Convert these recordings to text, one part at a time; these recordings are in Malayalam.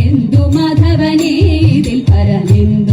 എന്തു മാധവനേ ഇതിൽ പരമെന്തു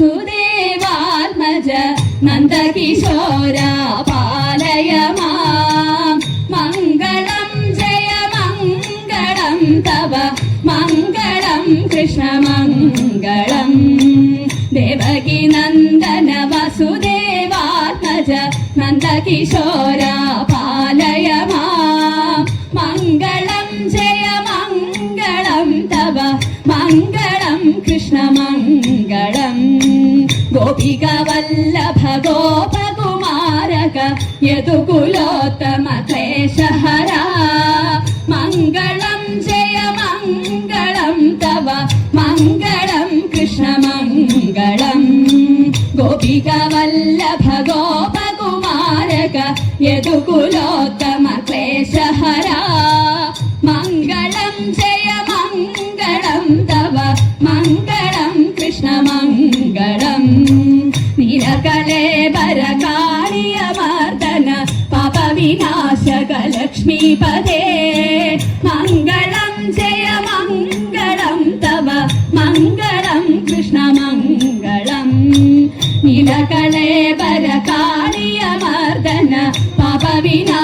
വാസുദേവാത്മജ നന്ദകിശോര പാലയ മംഗളം ജയ മംഗളം തവ മംഗളം കൃഷ്ണ മംഗളം. ദേവകി നന്ദന വാസുദേവാത്മജ നന്ദകിശോര പാലയ മംഗളം ജയ മംഗളം തവ മംഗളം കൃഷ്ണ മംഗളം. ഗോപിക വല്ലഭ ഗോപകുമാരക യദുകുലോത്തമ ക്ലേശഹര മംഗളം ജയ മംഗളം തവ മംഗളം കൃഷ്ണ മംഗളം. ഗോപിക വല്ലഭ ഗോപകുമാരക യദുകുലോത്തമ लक्ष्मीपदे मङ्गलं जय मङ्गलं तव मङ्गलं कृष्णमङ्गलम् निलकले परकार्यमर्दन पापविना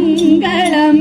മംഗളം.